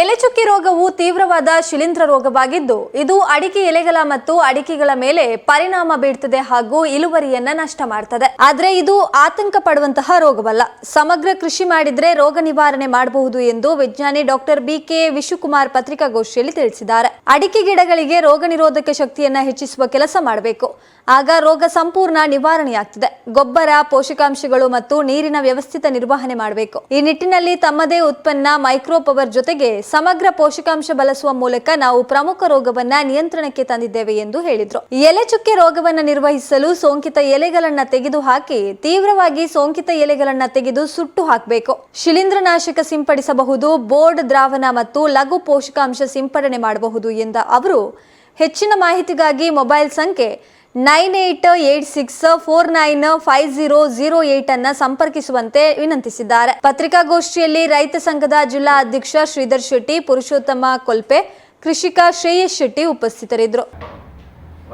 ಎಲೆಚುಕ್ಕಿ ರೋಗವು ತೀವ್ರವಾದ ಶಿಲೀಂಧ್ರ ರೋಗವಾಗಿದ್ದು, ಇದು ಅಡಿಕೆ ಎಲೆಗಳ ಮತ್ತು ಅಡಿಕೆಗಳ ಮೇಲೆ ಪರಿಣಾಮ ಬೀಳ್ತದೆ ಹಾಗೂ ಇಳುವರಿಯನ್ನ ನಷ್ಟ ಮಾಡ್ತದೆ. ಆದ್ರೆ ಇದು ಆತಂಕ ಪಡುವಂತಹ ರೋಗವಲ್ಲ. ಸಮಗ್ರ ಕೃಷಿ ಮಾಡಿದ್ರೆ ರೋಗ ನಿವಾರಣೆ ಮಾಡಬಹುದು ಎಂದು ವಿಜ್ಞಾನಿ ಡಾಕ್ಟರ್ ಬಿ ಕೆ ವಿಶುಕುಮಾರ್ ಪತ್ರಿಕಾಗೋಷ್ಠಿಯಲ್ಲಿ ತಿಳಿಸಿದ್ದಾರೆ. ಅಡಿಕೆ ಗಿಡಗಳಿಗೆ ರೋಗ ನಿರೋಧಕ ಶಕ್ತಿಯನ್ನ ಹೆಚ್ಚಿಸುವ ಕೆಲಸ ಮಾಡಬೇಕು. ಆಗ ರೋಗ ಸಂಪೂರ್ಣ ನಿವಾರಣೆಯಾಗ್ತದೆ. ಗೊಬ್ಬರ, ಪೋಷಕಾಂಶಗಳು ಮತ್ತು ನೀರಿನ ವ್ಯವಸ್ಥಿತ ನಿರ್ವಹಣೆ ಮಾಡಬೇಕು. ಈ ನಿಟ್ಟಿನಲ್ಲಿ ತಮ್ಮದೇ ಉತ್ಪನ್ನ ಮೈಕ್ರೋ ಪವರ್ ಜೊತೆಗೆ ಸಮಗ್ರ ಪೋಷಕಾಂಶ ಬಳಸುವ ಮೂಲಕ ನಾವು ಪ್ರಮುಖ ರೋಗವನ್ನ ನಿಯಂತ್ರಣಕ್ಕೆ ತಂದಿದ್ದೇವೆ ಎಂದು ಹೇಳಿದ್ರು. ಎಲೆ ಚುಕ್ಕೆ ರೋಗವನ್ನ ನಿರ್ವಹಿಸಲು ಸೋಂಕಿತ ಎಲೆಗಳನ್ನ ತೆಗೆದು ಹಾಕಿ, ತೀವ್ರವಾಗಿ ಸೋಂಕಿತ ಎಲೆಗಳನ್ನ ತೆಗೆದು ಸುಟ್ಟು ಹಾಕಬೇಕು. ಶಿಲೀಂಧ್ರನಾಶಕ ಸಿಂಪಡಿಸಬಹುದು, ಬೋರ್ಡ್ ದ್ರಾವಣ ಮತ್ತು ಲಘು ಪೋಷಕಾಂಶ ಸಿಂಪಡಣೆ ಮಾಡಬಹುದು ಎಂದ ಅವರು. ಹೆಚ್ಚಿನ ಮಾಹಿತಿಗಾಗಿ ಮೊಬೈಲ್ ಸಂಖ್ಯೆ nine eight eight six four nine five zero zero eight ಅನ್ನ ಸಂಪರ್ಕಿಸುವಂತೆ ವಿನಂತಿಸಿದ್ದಾರೆ. ಪತ್ರಿಕಾಗೋಷ್ಠಿಯಲ್ಲಿ ರೈತ ಸಂಘದ ಜಿಲ್ಲಾ ಅಧ್ಯಕ್ಷ ಶ್ರೀಧರ್ ಶೆಟ್ಟಿ, ಪುರುಷೋತ್ತಮ ಕೊಲ್ಪೆ, ಕೃಷಿಕ ಶ್ರೇಯಸ್ ಶೆಟ್ಟಿ ಉಪಸ್ಥಿತರಿದ್ದರು.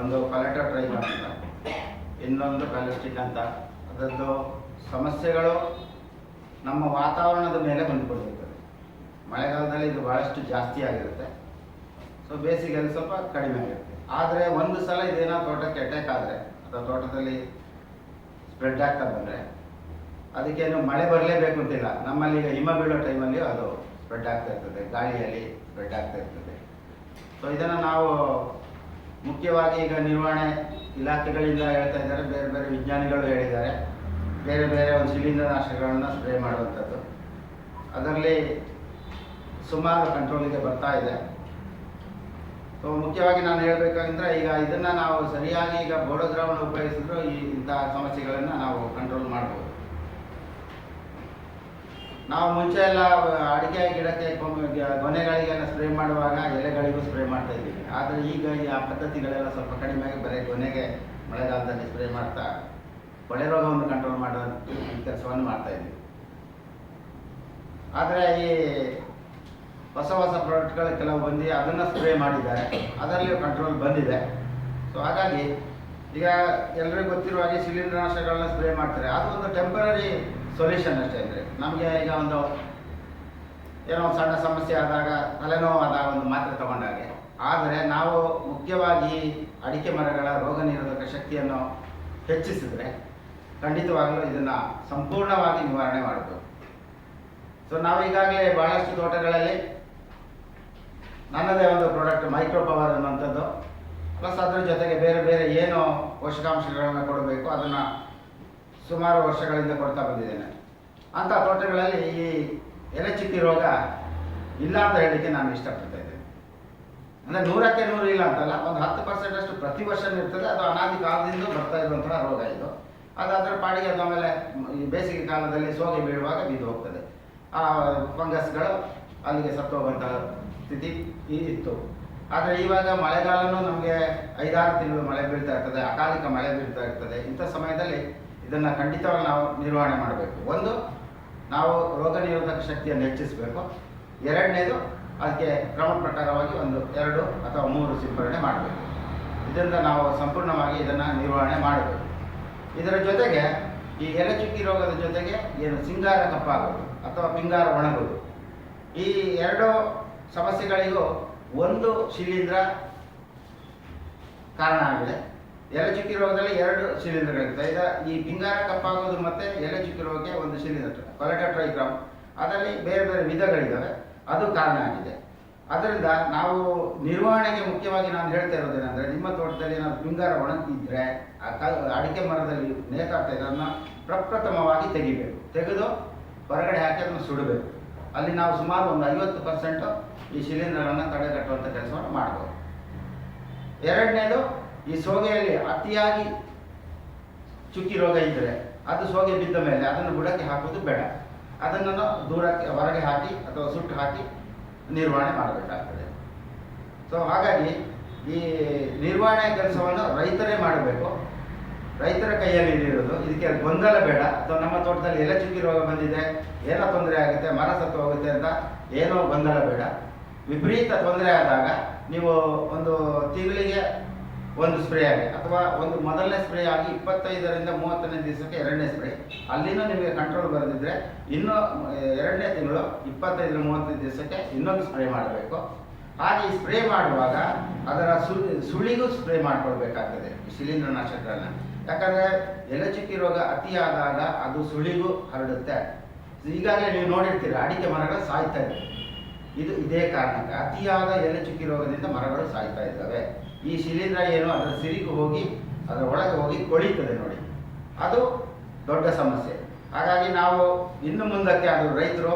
ಒಂದು ಕಲೆಕ್ಟರ್ ಅಂತ. ಸಮಸ್ಯೆಗಳು ನಮ್ಮ ವಾತಾವರಣದ ಮೇಲೆ ಹೊಂದಿಕೊಂಡಿರ್ತದೆ ಮಳೆಗಾಲದಲ್ಲಿ ಇದು ಬಹಳಷ್ಟು ಜಾಸ್ತಿ ಆಗಿರುತ್ತೆ. ಸೊ ಬೇಸಿಗೆಯಲ್ಲಿ ಸ್ವಲ್ಪ ಕಡಿಮೆ ಆಗಿರುತ್ತೆ. ಆದರೆ ಒಂದು ಸಲ ಇದೇನೋ ತೋಟಕ್ಕೆ ಅಟ್ಯಾಕ್ ಆದರೆ, ಅಥವಾ ತೋಟದಲ್ಲಿ ಸ್ಪ್ರೆಡ್ ಆಗ್ತಾ ಬಂದರೆ, ಅದಕ್ಕೇನು ಮಳೆ ಬರಲೇಬೇಕು ಅಂತಿಲ್ಲ. ನಮ್ಮಲ್ಲಿ ಈಗ ಹಿಮ ಬೀಳೋ ಟೈಮಲ್ಲಿ ಅದು ಸ್ಪ್ರೆಡ್ ಆಗ್ತಾ ಇರ್ತದೆ. ಗಾಳಿಯಲ್ಲಿ ಸ್ಪ್ರೆಡ್ ಆಗ್ತಾ ಇರ್ತದೆ. ಸೊ ಇದನ್ನು ನಾವು ಮುಖ್ಯವಾಗಿ ಈಗ ನಿರ್ವಹಣೆ ಇಲಾಖೆಗಳಿಂದ ಹೇಳ್ತಾ ಇದ್ದಾರೆ. ಬೇರೆ ಬೇರೆ ವಿಜ್ಞಾನಿಗಳು ಹೇಳಿದ್ದಾರೆ. ಬೇರೆ ಬೇರೆ ಒಂದು ಶಿಲೀಂಧ್ರನಾಶಕಗಳನ್ನು ಸ್ಪ್ರೇ ಮಾಡುವಂಥದ್ದು. ಅದರಲ್ಲಿ ಸುಮಾರು ಕಂಟ್ರೋಲಿಗೆ ಬರ್ತಾ ಇದೆ. ಸೊ ಮುಖ್ಯವಾಗಿ ನಾನು ಹೇಳಬೇಕಂದ್ರೆ ಈಗ ಇದನ್ನು ನಾವು ಸರಿಯಾಗಿ ಈಗ ಬೋಡೋ ದ್ರಾವಣ ಉಪಯೋಗಿಸಿದ್ರು ಈ ಇಂತಹ ಸಮಸ್ಯೆಗಳನ್ನು ನಾವು ಕಂಟ್ರೋಲ್ ಮಾಡ್ಬೋದು. ನಾವು ಮುಂಚೆ ಎಲ್ಲ, ಅಡಿಕೆ ಗಿಡಕ್ಕೆ ಗೊನೆಗಳಿಗೆ ಸ್ಪ್ರೇ ಮಾಡುವಾಗ ಎಲೆಗಳಿಗೂ ಸ್ಪ್ರೇ ಮಾಡ್ತಾ ಇದ್ದೀವಿ. ಆದರೆ ಈಗ ಆ ಪದ್ಧತಿಗಳೆಲ್ಲ ಸ್ವಲ್ಪ ಕಡಿಮೆ ಆಗಿ ಬರೀ ಗೊನೆಗೆ ಮಳೆಗಾಲದಲ್ಲಿ ಸ್ಪ್ರೇ ಮಾಡ್ತಾ ಕೊಳೆ ರೋಗವನ್ನು ಕಂಟ್ರೋಲ್ ಮಾಡೋ ಕೆಲಸವನ್ನು ಮಾಡ್ತಾ ಇದ್ದೀವಿ. ಆದರೆ ಈ ಹೊಸ ಹೊಸ ಪ್ರಾಡಕ್ಟ್ಗಳು ಕೆಲವು ಬಂದು ಅದನ್ನು ಸ್ಪ್ರೇ ಮಾಡಿದ್ದಾರೆ. ಅದರಲ್ಲಿಯೂ ಕಂಟ್ರೋಲ್ ಬಂದಿದೆ. ಸೊ ಹಾಗಾಗಿ ಈಗ ಎಲ್ಲರಿಗೂ ಗೊತ್ತಿರುವ ಹಾಗೆ ಶಿಲೀಂಧ್ರನಾಶಕಗಳನ್ನ ಸ್ಪ್ರೇ ಮಾಡ್ತಾರೆ. ಅದು ಒಂದು ಟೆಂಪರರಿ ಸೊಲ್ಯೂಷನ್ ಅಷ್ಟೇ ಅಂದರೆ ನಮಗೆ ಈಗ ಒಂದು ಏನೋ ಒಂದು ಸಣ್ಣ ಸಮಸ್ಯೆ ಆದಾಗ, ತಲೆನೋವು ಆದಾಗ ಒಂದು ಮಾತ್ರೆ ತಗೊಂಡಾಗೆ ಆದರೆ ನಾವು ಮುಖ್ಯವಾಗಿ ಅಡಿಕೆ ಮರಗಳ ರೋಗ ನಿರೋಧಕ ಶಕ್ತಿಯನ್ನು ಹೆಚ್ಚಿಸಿದ್ರೆ ಖಂಡಿತವಾಗಲೂ ಇದನ್ನು ಸಂಪೂರ್ಣವಾಗಿ ನಿವಾರಣೆ ಮಾಡಬಹುದು ಸೊ ನಾವು ಈಗಾಗಲೇ ಬಹಳಷ್ಟು ತೋಟಗಳಲ್ಲಿ ನನ್ನದೇ ಒಂದು ಪ್ರಾಡಕ್ಟ್ ಮೈಕ್ರೋ ಪವರ್ ಅನ್ನುವಂಥದ್ದು. ಪ್ಲಸ್ ಅದರ ಜೊತೆಗೆ ಬೇರೆ ಬೇರೆ ಏನು ಪೋಷಕಾಂಶಗಳನ್ನು ಕೊಡಬೇಕು, ಅದನ್ನು ಸುಮಾರು ವರ್ಷಗಳಿಂದ ಕೊಡ್ತಾ ಬಂದಿದ್ದೇನೆ. ಅಂಥ ತೋಟಗಳಲ್ಲಿ ಈ ಎಲೆ ಚುಕ್ಕಿ ರೋಗ ಇಲ್ಲ ಅಂತ ಹೇಳಲಿಕ್ಕೆ ನಾನು ಇಷ್ಟಪಡ್ತಾ ಇದ್ದೇನೆ. ಅಂದರೆ ನೂರಕ್ಕೆ ನೂರು ಇಲ್ಲ ಅಂತಲ್ಲ, ಒಂದು ಹತ್ತು ಪರ್ಸೆಂಟ್ ಅಷ್ಟು ಪ್ರತಿ ವರ್ಷ ಇರ್ತದೆ, ಅದು ಅನಾದಿ ಕಾಲದಿಂದ ಬರ್ತಾ ಇರುವಂತಹ ರೋಗ ಇದು. ಅದು ಅದರ ಪಾಡಿಗೆ ಅದು ಆಮೇಲೆ ಈ ಬೇಸಿಗೆ ಕಾಲದಲ್ಲಿ ಸೋಗೆ ಬೀಳುವಾಗ ಬಿದ್ದು ಹೋಗ್ತದೆ. ಆ ಫಂಗಸ್ಗಳು ಅಲ್ಲಿಗೆ ಸತ್ತೋಗುವಂತಹ ಸ್ಥಿತಿ. ಈ- ಇತ್ತು. ಆದರೆ ಇವಾಗ ಮಳೆಗಾಲನೂ ನಮಗೆ ಐದಾರು ತಿಂಗಳು ಮಳೆ ಬೀಳ್ತಾ ಇರ್ತದೆ, ಅಕಾಲಿಕ ಮಳೆ ಬೀಳ್ತಾ ಇರ್ತದೆ. ಇಂಥ ಸಮಯದಲ್ಲಿ ಇದನ್ನು ಖಂಡಿತವಾಗಿ ನಾವು ನಿರ್ವಹಣೆ ಮಾಡಬೇಕು. ಒಂದು, ನಾವು ರೋಗ ನಿರೋಧಕ ಶಕ್ತಿಯನ್ನು ಹೆಚ್ಚಿಸಬೇಕು. ಎರಡನೇದು, ಅದಕ್ಕೆ ಕ್ರಮ ಪ್ರಕಾರವಾಗಿ ಒಂದು ಎರಡು ಅಥವಾ ಮೂರು ಸಿಂಪರಣೆ ಮಾಡಬೇಕು. ಇದರಿಂದ ನಾವು ಸಂಪೂರ್ಣವಾಗಿ ಇದನ್ನು ನಿರ್ವಹಣೆ ಮಾಡಬೇಕು. ಇದರ ಜೊತೆಗೆ ಈ ಎಲೆಚುಕ್ಕಿ ರೋಗದ ಜೊತೆಗೆ ಏನು ಸಿಂಗಾರ ಕಪ್ಪಾಗೋದು ಅಥವಾ ಪಿಂಗಾರ ಒಣಗೋದು. ಈ ಎರಡು ಸಮಸ್ಯೆಗಳಿಗೂ ಒಂದು ಶಿಲೀಂಧ್ರ ಕಾರಣ ಆಗಿದೆ. ಎಲೆ ಚುಕ್ಕಿ ರೋಗದಲ್ಲಿ ಎರಡು ಶಿಲೀಂಧ್ರಗಳಿರುತ್ತೆ. ಈಗ ಈ ಬಿಂಗಾರ ಕಪ್ಪಾಗೋದು ಮತ್ತೆ ಎಲೆ ಚುಕ್ಕಿ ರೋಗಕ್ಕೆ ಒಂದು ಶಿಲೀಂಧ್ರ ಕೊಲೆಟ್ರೈಗ್ರಾಮ್ ಅದರಲ್ಲಿ ಬೇರೆ ಬೇರೆ ವಿಧಗಳಿದ್ದಾವೆ ಅದು ಕಾರಣ ಆಗಿದೆ. ಅದರಿಂದ ನಾವು ನಿರ್ವಹಣೆಗೆ ಮುಖ್ಯವಾಗಿ ನಾನು ಹೇಳ್ತಾ ಇರೋದೇನೆಂದರೆ, ನಿಮ್ಮ ತೋಟದಲ್ಲಿ ಏನಾದ್ರು ಬಿಂಗಾರ ಒಣಗಿದ್ರೆ ಆ ಕ, ಅಡಿಕೆ ಮರದಲ್ಲಿ ನೇತಾಡ್ತಾ ಇದನ್ನು ಪ್ರಪ್ರಥಮವಾಗಿ ತೆಗಿಬೇಕು. ತೆಗೆದು ಹೊರಗಡೆ ಹಾಕಿ ಅದನ್ನು ಸುಡಬೇಕು. ಅಲ್ಲಿ ನಾವು ಸುಮಾರು ಒಂದು ಐವತ್ತು ಪರ್ಸೆಂಟು ಈ ಶಿಲೀಂಧ್ರಗಳನ್ನು ತಡೆಗಟ್ಟುವಂಥ ಕೆಲಸವನ್ನು ಮಾಡ್ಬೋದು. ಎರಡನೇದು, ಈ ಸೋಗೆಯಲ್ಲಿ ಅತಿಯಾಗಿ ಚುಕ್ಕಿ ರೋಗ ಇದ್ದರೆ ಅದು ಸೋಗೆ ಬಿದ್ದ ಮೇಲೆ ಅದನ್ನು ಬುಡಕ್ಕೆ ಹಾಕೋದು ಬೇಡ. ಅದನ್ನು ದೂರಕ್ಕೆ, ಹೊರಗೆ ಹಾಕಿ ಅಥವಾ ಸುಟ್ಟು ಹಾಕಿ ನಿರ್ವಹಣೆ ಮಾಡಬೇಕಾಗ್ತದೆ. ಸೊ ಹಾಗಾಗಿ ಈ ನಿರ್ವಹಣೆ ಕೆಲಸವನ್ನು ರೈತರೇ ಮಾಡಬೇಕು. ರೈತರ ಕೈಯಲ್ಲಿ ನೀಡೋದು ಇದಕ್ಕೆ ಗೊಂದಲ ಬೇಡ. ಅಥವಾ ನಮ್ಮ ತೋಟದಲ್ಲಿ ಎಲೆ ಚುಕ್ಕಿ ರೋಗ ಬಂದಿದೆ, ಏನೋ ತೊಂದರೆ ಆಗುತ್ತೆ, ಮರ ಸತ್ತು ಹೋಗುತ್ತೆ ಅಂತ ಏನೋ ಗೊಂದಲ ಬೇಡ. ವಿಪರೀತ ತೊಂದರೆ ಆದಾಗ ನೀವು ಒಂದು ತಿಂಗಳಿಗೆ ಒಂದು ಸ್ಪ್ರೇ ಆಗಿ ಅಥವಾ ಒಂದು ಮೊದಲನೇ ಸ್ಪ್ರೇ ಆಗಿ ಇಪ್ಪತ್ತೈದರಿಂದ ಮೂವತ್ತನೇ ದಿವಸಕ್ಕೆ ಎರಡನೇ ಸ್ಪ್ರೇ. ಅಲ್ಲಿನೂ ನಿಮಗೆ ಕಂಟ್ರೋಲ್ ಬರೆದಿದ್ರೆ ಇನ್ನೂ ಎರಡನೇ ತಿಂಗಳು ಇಪ್ಪತ್ತೈದರಿಂದ ಮೂವತ್ತೈದು ದಿವಸಕ್ಕೆ ಇನ್ನೊಂದು ಸ್ಪ್ರೇ ಮಾಡಬೇಕು. ಹಾಗೆ ಸ್ಪ್ರೇ ಮಾಡುವಾಗ ಅದರ ಸುಳಿ, ಸುಳಿಗೂ ಸ್ಪ್ರೇ ಮಾಡಿಕೊಳ್ಬೇಕಾಗ್ತದೆ ಶಿಲೀಂಧ್ರನಾಶಕಗಳನ್ನ. ಯಾಕಂದರೆ ಎಲೆಚುಕ್ಕಿ ರೋಗ ಅತಿಯಾದಾಗ ಅದು ಸುಳಿಗೂ ಹರಡುತ್ತೆ. ಈಗಾಗಲೇ ನೀವು ನೋಡಿರ್ತೀರ ಅಡಿಕೆ ಮರಗಳು ಸಾಯ್ತಾ ಇದೆ ಇದು ಇದೇ ಕಾರಣಕ್ಕೆ ಅತಿಯಾದ ಎಲೆಚುಕ್ಕಿ ರೋಗದಿಂದ ಮರಗಳು ಸಾಯ್ತಾ ಇದ್ದಾವೆ. ಈ ಶಿಲೀಂಧ್ರ ಏನು ಅದರ ಸಿರಿಗೆ ಹೋಗಿ, ಅದರ ಒಳಗೆ ಹೋಗಿ ಕೊಳಿತದೆ ನೋಡಿ. ಅದು ದೊಡ್ಡ ಸಮಸ್ಯೆ. ಹಾಗಾಗಿ ನಾವು ಇನ್ನು ಮುಂದಕ್ಕೆ ಅದು ರೈತರು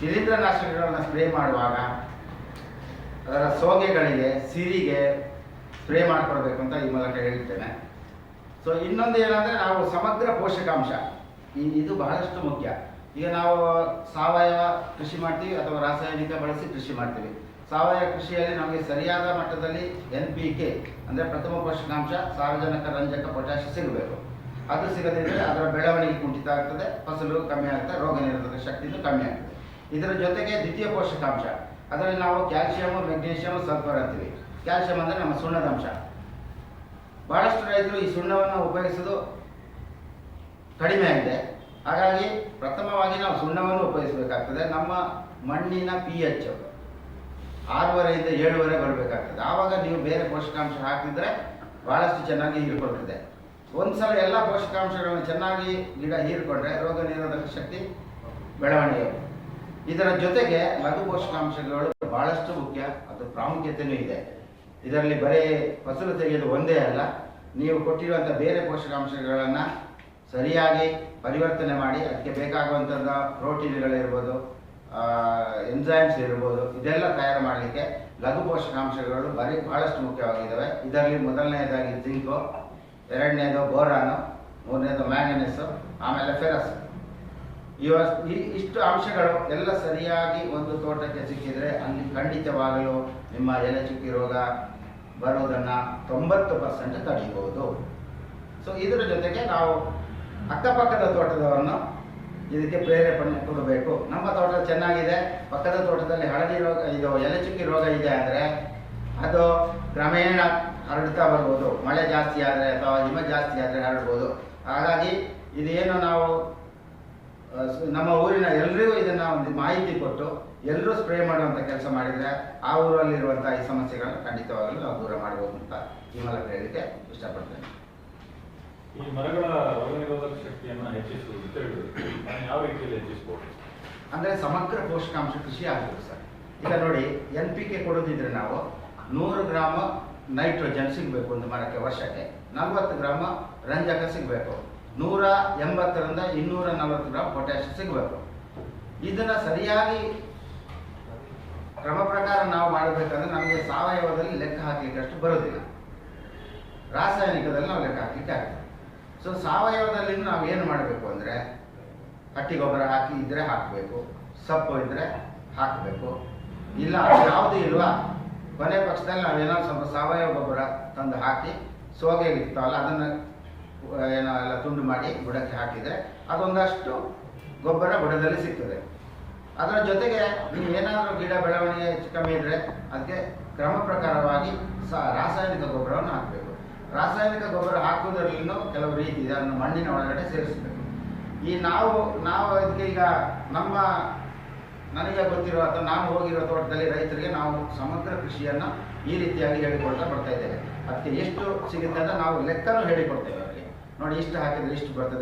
ಶಿಲೀಂಧ್ರನಾಶಕಗಳನ್ನ ಸ್ಪ್ರೇ ಮಾಡುವಾಗ ಅದರ ಸೋಗೆಗಳಿಗೆ, ಸಿರಿಗೆ ಸ್ಪ್ರೇ ಮಾಡಿಕೊಡ್ಬೇಕು ಅಂತ ಈ ಮೂಲಕ ಹೇಳ್ತೇನೆ. ಸೊ ಇನ್ನೊಂದು ಏನಂದರೆ ನಾವು ಸಮಗ್ರ ಪೋಷಕಾಂಶ. ಇದು ಬಹಳಷ್ಟು ಮುಖ್ಯ. ಈಗ ನಾವು ಸಾವಯವ ಕೃಷಿ ಮಾಡ್ತೀವಿ ಅಥವಾ ರಾಸಾಯನಿಕ ಬಳಸಿ ಕೃಷಿ ಮಾಡ್ತೀವಿ. ಸಾವಯವ ಕೃಷಿಯಲ್ಲಿ ನಮಗೆ ಸರಿಯಾದ ಮಟ್ಟದಲ್ಲಿ ಎನ್ ಪಿ ಕೆ ಅಂದರೆ ಪ್ರಥಮ ಪೋಷಕಾಂಶ ಸಾರ್ವಜನಿಕ ರಂಜಕ ಪೊಟ್ಯಾಶ್ ಸಿಗಬೇಕು. ಅದು ಸಿಗದಿದ್ದರೆ ಅದರ ಬೆಳವಣಿಗೆ ಕುಂಠಿತ ಆಗ್ತದೆ, ಫಸಲು ಕಮ್ಮಿ ಆಗ್ತದೆ, ರೋಗ ನಿರೋಧಕ ಶಕ್ತಿಯೂ ಕಮ್ಮಿ ಆಗ್ತದೆ. ಇದರ ಜೊತೆಗೆ ದ್ವಿತೀಯ ಪೋಷಕಾಂಶ. ಅದರಲ್ಲಿ ನಾವು ಕ್ಯಾಲ್ಸಿಯಮ್ ಮೆಗ್ನೀಷಿಯಮ್ ಸಲ್ಫರ್ ಅಂತೀವಿ. ಕ್ಯಾಲ್ಸಿಯಂ ಅಂದರೆ ನಮ್ಮ ಸುಣ್ಣದ ಅಂಶ ಬಹಳಷ್ಟು ರೈತರು ಈ ಸುಣ್ಣವನ್ನು ಉಪಯೋಗಿಸೋದು ಕಡಿಮೆ ಆಗಿದೆ. ಹಾಗಾಗಿ ಪ್ರಥಮವಾಗಿ ನಾವು ಸುಣ್ಣವನ್ನು ಉಪಯೋಗಿಸಬೇಕಾಗ್ತದೆ. ನಮ್ಮ ಮಣ್ಣಿನ ಪಿ ಎಚ್ ಆರೂವರೆಯಿಂದ ಏಳುವರೆ ಬರಬೇಕಾಗ್ತದೆ. ಆವಾಗ ನೀವು ಬೇರೆ ಪೋಷಕಾಂಶ ಹಾಕಿದ್ರೆ ಬಹಳಷ್ಟು ಚೆನ್ನಾಗಿ ಹೀರ್ಕೊಳ್ತದೆ. ಒಂದ್ಸಲ ಎಲ್ಲ ಪೋಷಕಾಂಶಗಳನ್ನು ಚೆನ್ನಾಗಿ ಗಿಡ ಹೀರಿಕೊಂಡ್ರೆ ರೋಗ ನಿರೋಧಕ ಶಕ್ತಿ ಬೆಳವಣಿಗೆ ಇದರ ಜೊತೆಗೆ ಲಘು ಪೋಷಕಾಂಶಗಳು ಬಹಳಷ್ಟು ಮುಖ್ಯ ಅದು ಪ್ರಾಮುಖ್ಯತೆಯೂ ಇದೆ. ಇದರಲ್ಲಿ ಬರೀ ಫಸಲು ತೆಗೆಯೋದು ಒಂದೇ ಅಲ್ಲ, ನೀವು ಕೊಟ್ಟಿರುವಂಥ ಬೇರೆ ಪೋಷಕಾಂಶಗಳನ್ನು ಸರಿಯಾಗಿ ಪರಿವರ್ತನೆ ಮಾಡಿ, ಅದಕ್ಕೆ ಬೇಕಾಗುವಂಥದ್ದು ಪ್ರೋಟೀನ್ಗಳಿರ್ಬೋದು ಎಂಜೈಮ್ಸ್ ಇರ್ಬೋದು, ಇದೆಲ್ಲ ತಯಾರು ಮಾಡಲಿಕ್ಕೆ ಲಘು ಪೋಷಕಾಂಶಗಳು ಬರೀ ಬಹಳಷ್ಟು ಮುಖ್ಯವಾಗಿದ್ದಾವೆ ಇದರಲ್ಲಿ ಮೊದಲನೆಯದಾಗಿ ಜಿಂಕು, ಎರಡನೇದು ಬೋರಾನು, ಮೂರನೇದು ಮ್ಯಾಂಗನೀಸು, ಆಮೇಲೆ ಫೆರಸ್. ಈ- ಇಷ್ಟು ಅಂಶಗಳು ಎಲ್ಲ ಸರಿಯಾಗಿ ಒಂದು ತೋಟಕ್ಕೆ ಸಿಕ್ಕಿದ್ರೆ ಅಲ್ಲಿ ಖಂಡಿತವಾಗಲೂ ನಿಮ್ಮ ಎಲೆ ಚುಕ್ಕಿ ರೋಗ ಬರೋದನ್ನು ತೊಂಬತ್ತು ಪರ್ಸೆಂಟ್ ತಡೆಯಬಹುದು ಸೊ ಇದರ ಜೊತೆಗೆ ನಾವು ಅಕ್ಕಪಕ್ಕದ ತೋಟದವನ್ನು ಇದಕ್ಕೆ ಪ್ರೇರೇಪಣೆ ಕೊಡಬೇಕು. ನಮ್ಮ ತೋಟ ಚೆನ್ನಾಗಿದೆ, ಪಕ್ಕದ ತೋಟದಲ್ಲಿ ಹಳದಿ ರೋಗ, ಇದು ಎಲೆ ಚುಕ್ಕಿ ರೋಗ ಇದೆ ಅಂದರೆ ಅದು ಕ್ರಮೇಣ ಹರಡ್ತಾ ಬರ್ಬೋದು. ಮಳೆ ಜಾಸ್ತಿ ಆದರೆ ಅಥವಾ ಹಿಮ ಜಾಸ್ತಿ ಆದರೆ ಹರಡ್ಬೋದು. ಹಾಗಾಗಿ ಇದೇನು ನಾವು ನಮ್ಮ ಊರಿನ ಎಲ್ಲರಿಗೂ ಇದನ್ನ ಒಂದು ಮಾಹಿತಿ ಕೊಟ್ಟು ಎಲ್ಲರೂ ಸ್ಪ್ರೇ ಮಾಡುವಂಥ ಕೆಲಸ ಮಾಡಿದರೆ ಆ ಊರಲ್ಲಿರುವಂಥ ಈ ಸಮಸ್ಯೆಗಳನ್ನು ಖಂಡಿತವಾಗಲೂ ನಾವು ದೂರ ಮಾಡಬಹುದು ಅಂತ ಈ ಮೂಲಕ ಹೇಳಲಿಕ್ಕೆ ಇಷ್ಟಪಡ್ತೇನೆ. ಈ ಮರಗಳ ರೋಗನಿರೋಧಕ ಶಕ್ತಿಯನ್ನು ಹೆಚ್ಚಿಸುವುದು ಯಾವ ರೀತಿಯಲ್ಲಿ ಹೆಚ್ಚಿಸಬಹುದು ಅಂದರೆ ಸಮಗ್ರ ಪೋಷಕಾಂಶ ಕೃಷಿ ಆಗಬೇಕು ಸರ್. ಈಗ ನೋಡಿ ಎನ್ ಪಿ ಕೆ ಕೊಡೋದಿದ್ರೆ ನಾವು ನೂರು ಗ್ರಾಮ ನೈಟ್ರೋಜನ್ ಸಿಗಬೇಕು ಒಂದು ಮರಕ್ಕೆ ವರ್ಷಕ್ಕೆ ನಲವತ್ತು ಗ್ರಾಮ ರಂಜಕ ಸಿಗಬೇಕು. ನೂರ ಎಂಬತ್ತರಿಂದ ಇನ್ನೂರ ನಲವತ್ತು ಗ್ರಾಮ್ ಪೊಟ್ಯಾಶ್ ಸಿಗಬೇಕು. ಇದನ್ನು ಸರಿಯಾಗಿ ಕ್ರಮ ಪ್ರಕಾರ ನಾವು ಮಾಡಬೇಕಂದ್ರೆ ನಮಗೆ ಸಾವಯವದಲ್ಲಿ ಲೆಕ್ಕ ಹಾಕಲಿಕ್ಕೆ ಅಷ್ಟು ಬರೋದಿಲ್ಲ ರಾಸಾಯನಿಕದಲ್ಲಿ ನಾವು ಲೆಕ್ಕ ಹಾಕಲಿಕ್ಕೆ ಆಗ್ತದೆ. ಸೊ ಸಾವಯವದಲ್ಲಿ ನಾವು ಏನು ಮಾಡಬೇಕು ಅಂದರೆ ಹಟ್ಟಿ ಗೊಬ್ಬರ ಹಾಕಿ ಇದ್ರೆ ಹಾಕಬೇಕು, ಸೊಪ್ಪು ಇದ್ರೆ ಹಾಕಬೇಕು. ಇಲ್ಲ ಯಾವುದು ಇಲ್ವಾ? ಕೊನೆ ಪಕ್ಷದಲ್ಲಿ ನಾವೇನಾದ್ರು ಸ್ವಲ್ಪ ಸಾವಯವ ಗೊಬ್ಬರ ತಂದು ಹಾಕಿ ಸೋಗೆ ಇರ್ತಾವಲ್ಲ, ಅದನ್ನು ಏನೋ ಎಲ್ಲ ತುಂಡು ಮಾಡಿ ಬುಡಕ್ಕೆ ಹಾಕಿದರೆ ಅದೊಂದಷ್ಟು ಗೊಬ್ಬರ ಬುಡದಲ್ಲಿ ಸಿಗ್ತದೆ. ಅದರ ಜೊತೆಗೆ ನೀವು ಏನಾದರೂ ಗಿಡ ಬೆಳವಣಿಗೆ ಕಮ್ಮಿ ಇದ್ದರೆ ಅದಕ್ಕೆ ಕ್ರಮ ಪ್ರಕಾರವಾಗಿ ಸ ರಾಸಾಯನಿಕ ಗೊಬ್ಬರವನ್ನು ಹಾಕಬೇಕು. ರಾಸಾಯನಿಕ ಗೊಬ್ಬರ ಹಾಕುವುದರಲ್ಲಿನೂ ಕೆಲವು ರೀತಿ ಇದೆ, ಅದನ್ನು ಮಣ್ಣಿನ ಒಳಗಡೆ ಸೇರಿಸಬೇಕು. ಈ ನಾವು ನಾವು ಅದಕ್ಕೆ ಈಗ ನಮ್ಮ, ನನಗೆ ಗೊತ್ತಿರೋ ಅಥವಾ ನಾನು ಹೋಗಿರೋ ತೋಟದಲ್ಲಿ ರೈತರಿಗೆ ನಾವು ಸಮಗ್ರ ಕೃಷಿಯನ್ನು ಈ ರೀತಿಯಾಗಿ ಹೇಳಿಕೊಳ್ತಾ ಬರ್ತಾ ಇದ್ದೇವೆ. ಅದಕ್ಕೆ ಎಷ್ಟು ಸಿಗುತ್ತೆ ಅಂತ ನಾವು ಲೆಕ್ಕನೂ ಹೇಳಿಕೊಡ್ತೇವೆ. ನೋಡಿ ಇಷ್ಟು ಹಾಕಿದ್ರೆ ಇಷ್ಟು ಬರ್ತದೆ.